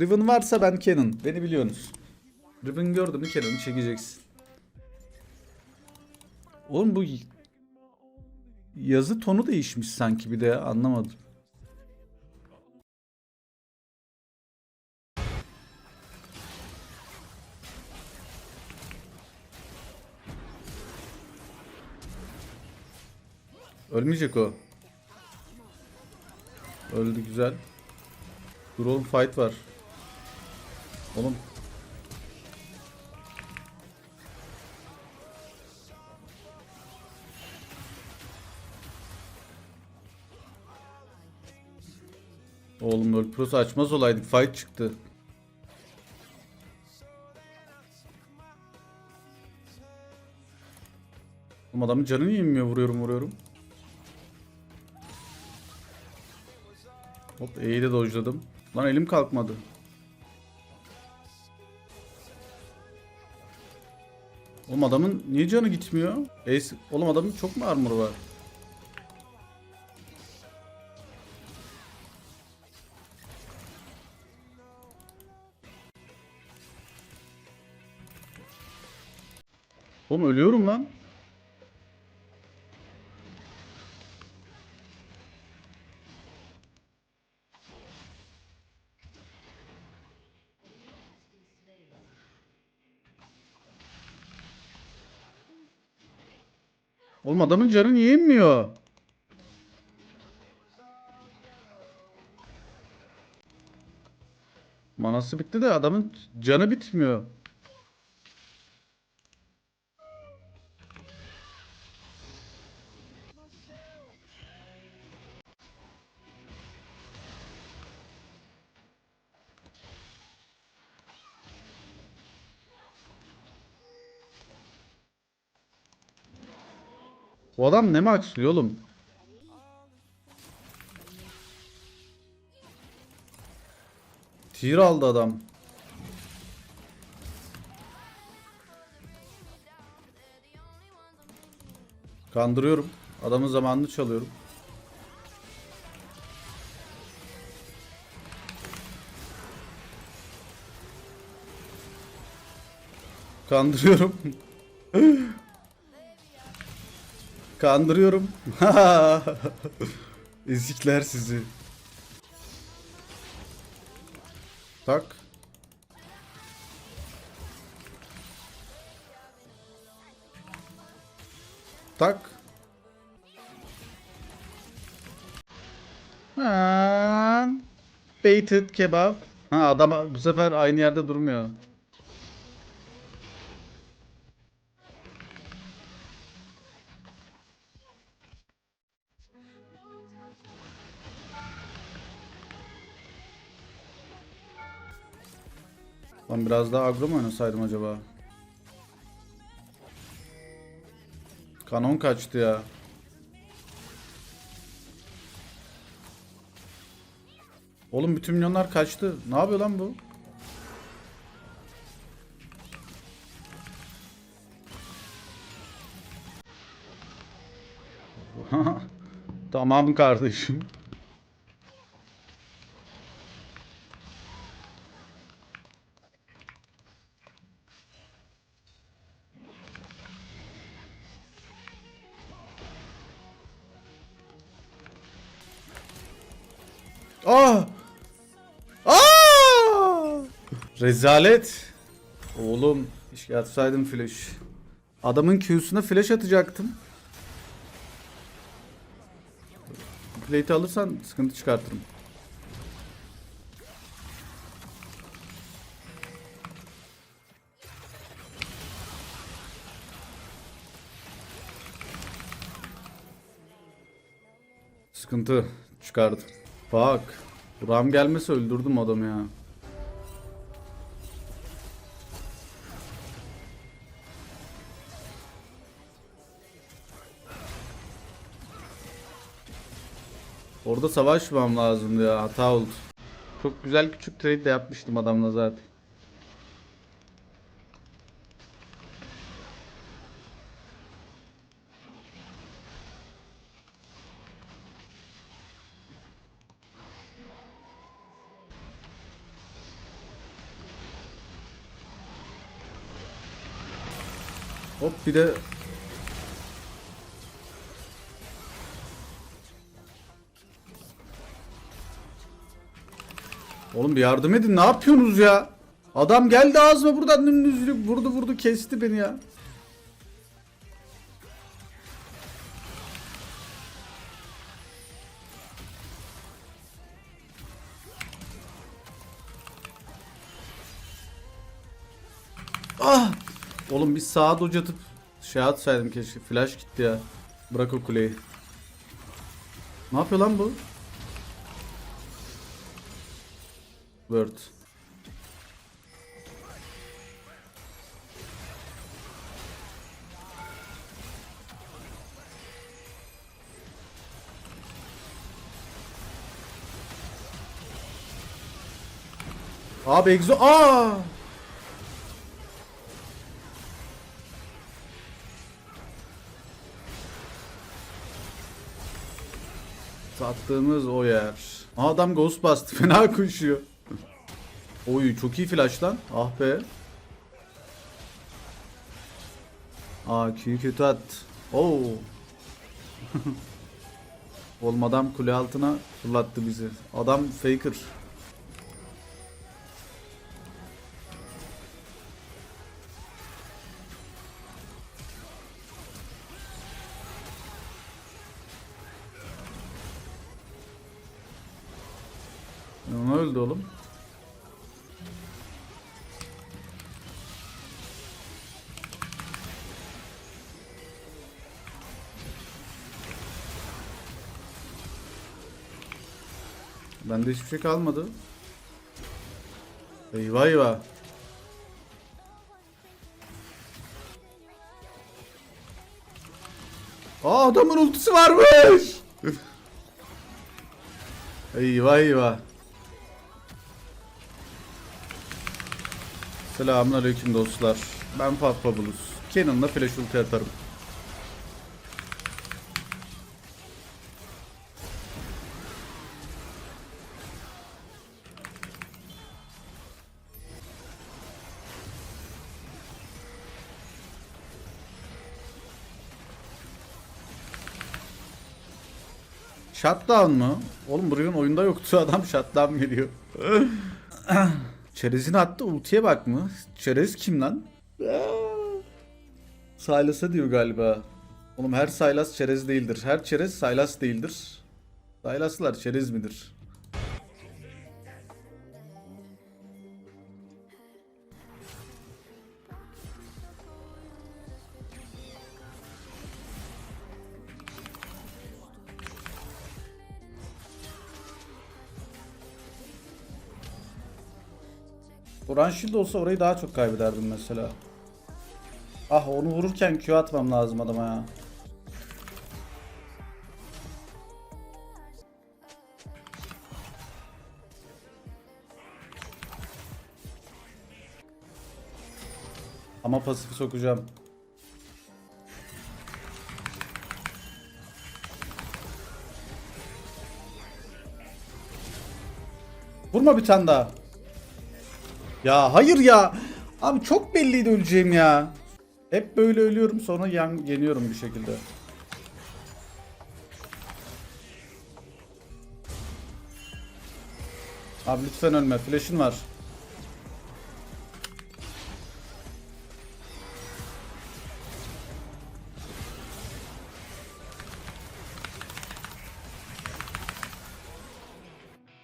Riven varsa ben Canon. Beni biliyorsunuz. Riven gördün mü Canon'u çekeceksin. Oğlum bu yazı tonu değişmiş sanki bir de anlamadım. Ölmeyecek o. Öldü güzel. Oğlum fight var. Oğlum. Oğlum öl pros açmaz olaydık. Fight çıktı. Oğlum adamın canı niye? Vuruyorum vuruyorum. Hop E'yi de dojladım. Lan elim kalkmadı. Oğlum adamın niye canı gitmiyor? Ace, oğlum adamın çok mu armor var? Oğlum ölüyorum lan. Oğlum adamın canı niye inmiyor? Manası bitti de adamın canı bitmiyor. Bu adam ne maxlıyor oğlum? Tier aldı adam. Kandırıyorum. Adamın zamanını çalıyorum. Kandırıyorum. Kandırıyorum. Ezikler sizi. Tak. Tak. Ha. Baited kebap. Ha adam bu sefer aynı yerde durmuyor. Lan biraz daha agro mu oynasaydım acaba? Kanon kaçtı ya. Oğlum bütün milyonlar kaçtı. Ne yapıyor lan bu? tamam kardeşim. Ah! Ah! Rezalet. Oğlum, keşke atsaydım flash. Adamın Q'suna flash atacaktım. Plate'i alırsan sıkıntı çıkartırım. Sıkıntı çıkardım. Bak. Ram gelmese öldürdüm adamı ya. Orada savaşmam lazımdı ya. Hata oldu. Çok güzel küçük trade de yapmıştım adamla zaten. Hop bir de Oğlum bir yardım edin ne yapıyorsunuz ya? Adam geldi ağzıma buradan dümdüz yürüyüp vurdu vurdu kesti beni ya. Oğlum bir sağa doç atıp şey atsaydım keşke. Flash gitti ya. Bırak o kuleyi. Ne yapıyor lan bu? Word. Abi egzo aa! Sattığımız o yer. Adam ghost bastı. Fena koşuyor. Oy çok iyi flash lan. Ah be. Aa Q'yu kötü at. Oo. Oğlum adam kule altına fırlattı bizi. Adam faker. Öldü oğlum? Bende hiçbir şey kalmadı. Eyvah eyvah. Aa adamın ultisi varmış. eyvah eyvah. Selamünaleyküm dostlar. Ben Papa Bulus. Cannon'la flash ulti atarım. Shutdown mu? Oğlum burayın oyunda yoktu adam shutdown geliyor. Çerezini attı ultiye bak mı? Çerez kim lan? Silas'a diyor galiba. Oğlum her Silas çerez değildir. Her çerez Silas değildir. Silas'lar çerez midir? Oran Shield olsa orayı daha çok kaybederdim mesela. Ah onu vururken Q atmam lazım adama ya. Ama pasifi sokacağım. Vurma bir tane daha. Ya hayır ya. Abi çok belliydi öleceğim ya. Hep böyle ölüyorum sonra yan, yeniyorum bir şekilde. Abi lütfen ölme. Flash'ın var.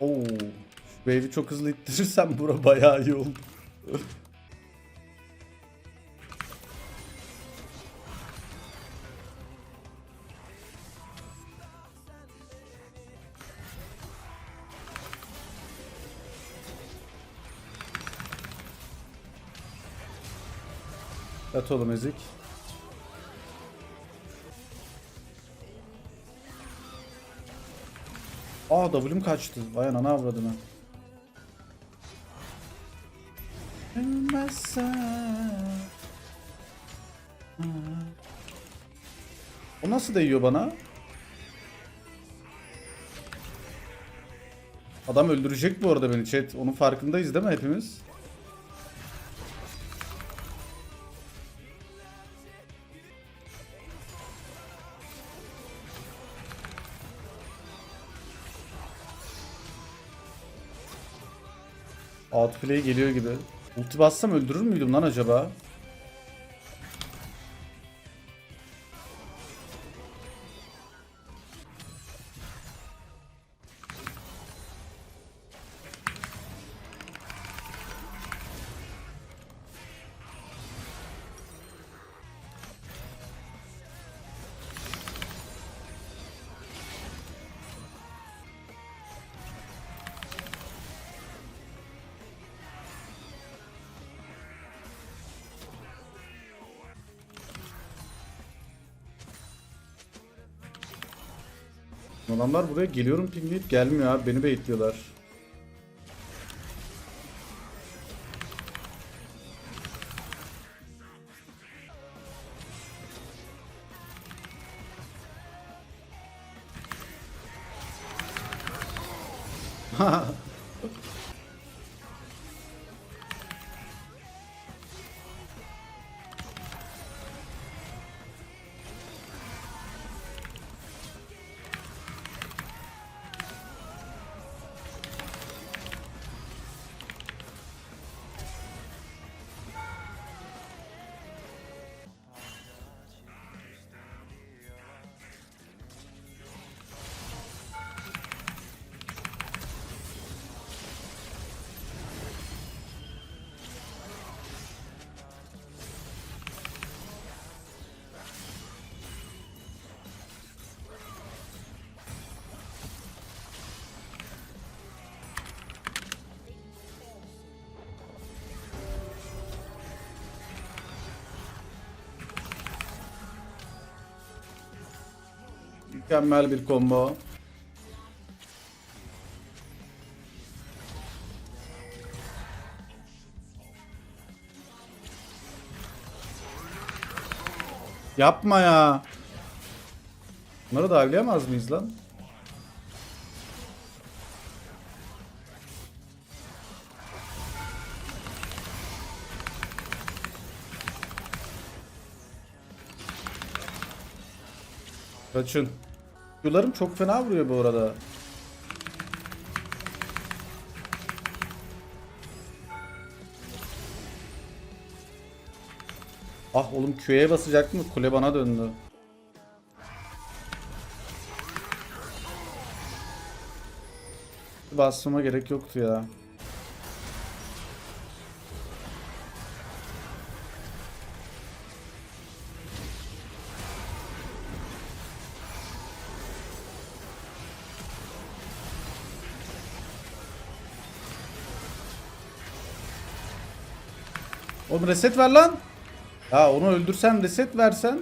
Oo. Wave'i çok hızlı ittirirsem bura bayağı iyi oldu. Yat oğlum ezik. Aa W'm kaçtı. Vay anana avradına. görmezse. O nasıl değiyor bana? Adam öldürecek bu arada beni chat. Onun farkındayız değil mi hepimiz? Outplay geliyor gibi. Ulti bassam öldürür müydüm lan acaba? Adamlar buraya geliyorum pingleyip gelmiyor abi. Beni baitliyorlar. Mükemmel bir combo. Yapma ya. Bunları da avlayamaz mıyız lan? Kaçın. Yularım çok fena vuruyor bu arada. Ah oğlum Q'ye basacaktım da kule bana döndü. Basmama gerek yoktu ya. Oğlum reset ver lan. Ha onu öldürsen reset versen.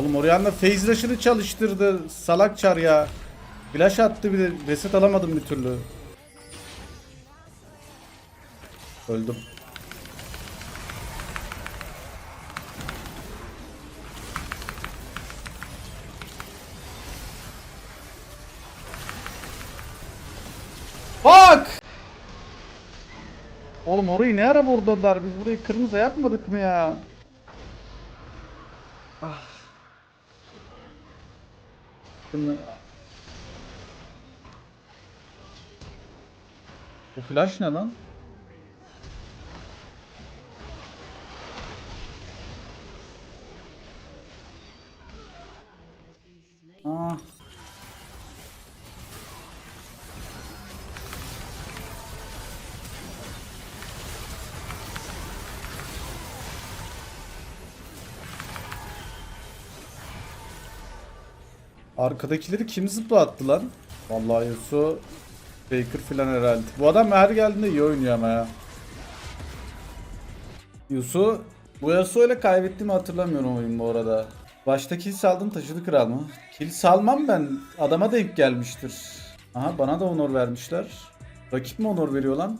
Oğlum Orianna phase rush'ını çalıştırdı. Salak çar ya. Flash attı bir de reset alamadım bir türlü. Öldüm. Bak! Oğlum orayı ne ara vurdular? Biz burayı kırmızı yapmadık mı ya? Şimdi... Bu flash ne lan? Arkadakileri kim zıplattı lan? Vallahi Yasuo Baker filan herhalde. Bu adam her geldiğinde iyi oynuyor ama ya. Yasuo bu Yasuo ile kaybettiğimi hatırlamıyorum oyun bu arada. Başta kill saldın taşıdı kral mı? Kill salmam ben. Adama denk gelmiştir. Aha bana da honor vermişler. Rakip mi honor veriyor lan?